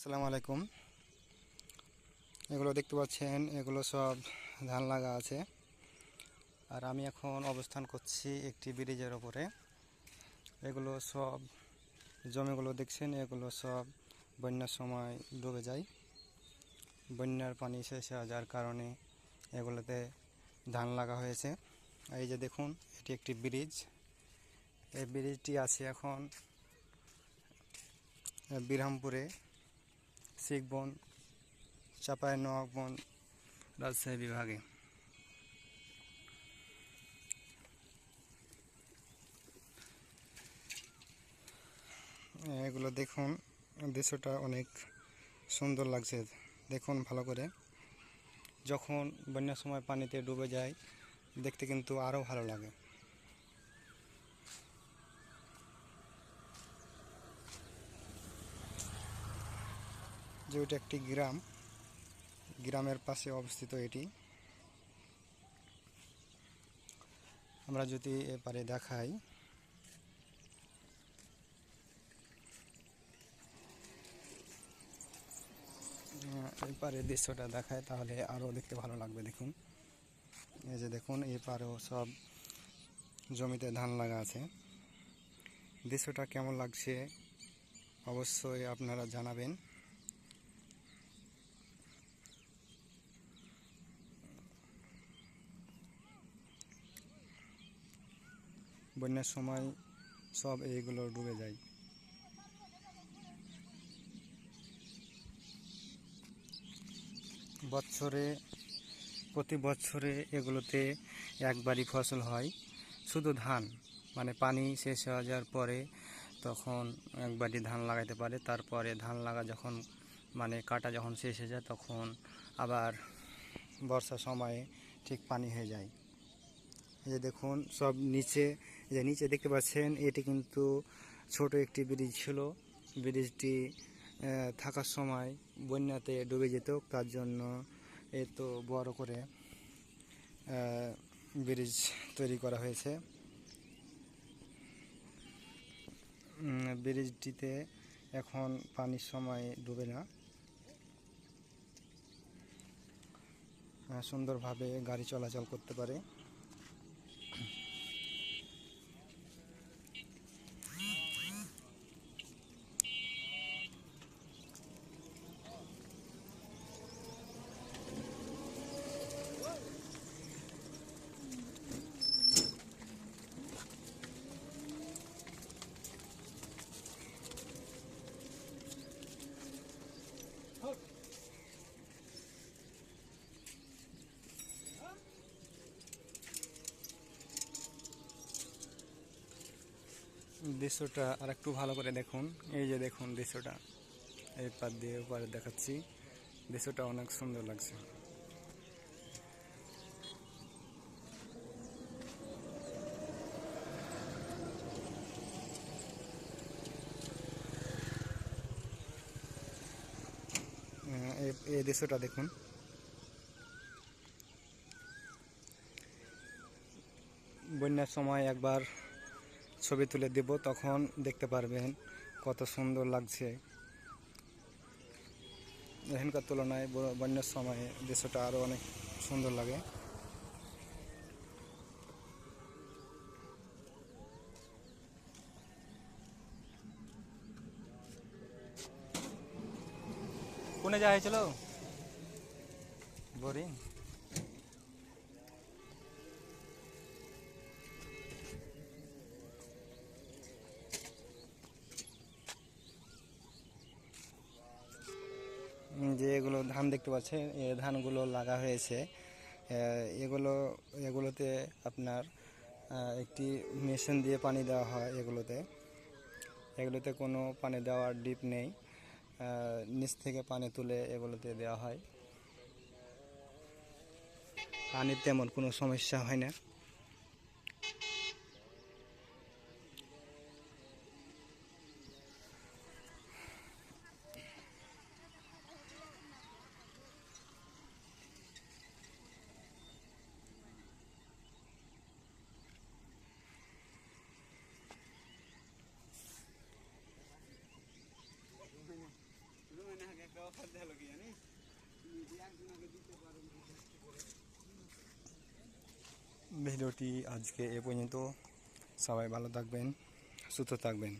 আসসালামু আলাইকুম। এগুলো দেখতে পাচ্ছেন, এগুলো সব ধান লাগা আছে। আর আমি এখন অবস্থান করছি একটি ব্রিজের ওপরে। এগুলো সব জমিগুলো দেখছেন, এগুলো সব বন্যার সময় ডুবে যায়। বন্যার পানি শেষ হয়ে যাওয়ার কারণে এগুলোতে ধান লাগা হয়েছে। এই যে দেখুন, এটি একটি ব্রিজ। এই ব্রিজটি আছে এখন বিরহামপুরে শিখবন চাপাই নবাবগঞ্জ রাজশাহী বিভাগে। এগুলো দেখুন, দৃশ্যটা অনেক সুন্দর লাগছে। দেখুন ভালো করে। যখন বন্যার সময় পানিতে ডুবে যায়, দেখতে কিন্তু আরও ভালো লাগে। যে ওইটা একটি গ্রাম, গ্রামের পাশে অবস্থিত এটি। আমরা যদি এপারে দেখাই। এপারে দৃশ্যটা দেখায় তাহলে আরও দেখতে ভালো লাগবে, দেখুন। এই যে দেখুন, এপারেও সব জমিতে ধান লাগা আছে। দৃশ্যটা কেমন লাগছে অবশ্যই আপনারা জানাবেন। বন্যার সময় সব এইগুলো ডুবে যায়। বছরে প্রতি বছরে এগুলোতে একবারই ফসল হয়। শুধু ধান মানে পানি শেষ হয়ে যাওয়ার পরে তখন একবারই ধান লাগাইতে পারে। তারপরে ধান লাগা যখন মানে কাটা যখন শেষ হয়ে যায়, তখন আবার বর্ষার সময়ে ঠিক পানি হয়ে যায়। যে দেখুন, সব নিচে যে নিচে দেখতে পাচ্ছেন, এটি কিন্তু ছোট একটি ব্রিজ ছিল। ব্রিজটি থাকার সময় বন্যাতে ডুবে যেত, তার জন্য এত বড় করে ব্রিজ তৈরি করা হয়েছে। ব্রিজটিতে এখন পানির সময় ডুবে না। সুন্দরভাবে গাড়ি চলাচল করতে পারে। দৃশ্যটা আর একটু ভালো করে দেখুন। এই যে দেখুন দৃশ্যটা। এই পার দিয়ে ওপারে দেখাচ্ছি। দৃশ্যটা অনেক সুন্দর লাগছে। এই- দৃশ্যটা দেখুন। বন্যার সময় একবার ছবি তুলে দেব, তখন দেখতে পারবেন কত সুন্দর লাগছে। এখানকার তুলনায় ব- বন্যার সময়ে দৃশ্যটা আরও অনেক সুন্দর লাগে। কোনে যাওয়া হয়েছিল? বোরিং? যে এগুলো ধান দেখতে পাচ্ছেন এ ধানগুলো লাগা হয়েছে। এগুলো, এগুলোতে আপনার একটি মেশিন দিয়ে পানি দেওয়া হয় এগুলোতে। এগুলোতে কোনো পানি দেওয়ার ডিপ নেই। নিচ থেকে পানি তুলে এগুলোতে দেওয়া হয়। পানির তেমন কোনো সমস্যা হয় না। ভিডিওটি আজকে এ পর্যন্ত। সবাই ভালো থাকবেন সুস্থ থাকবেন।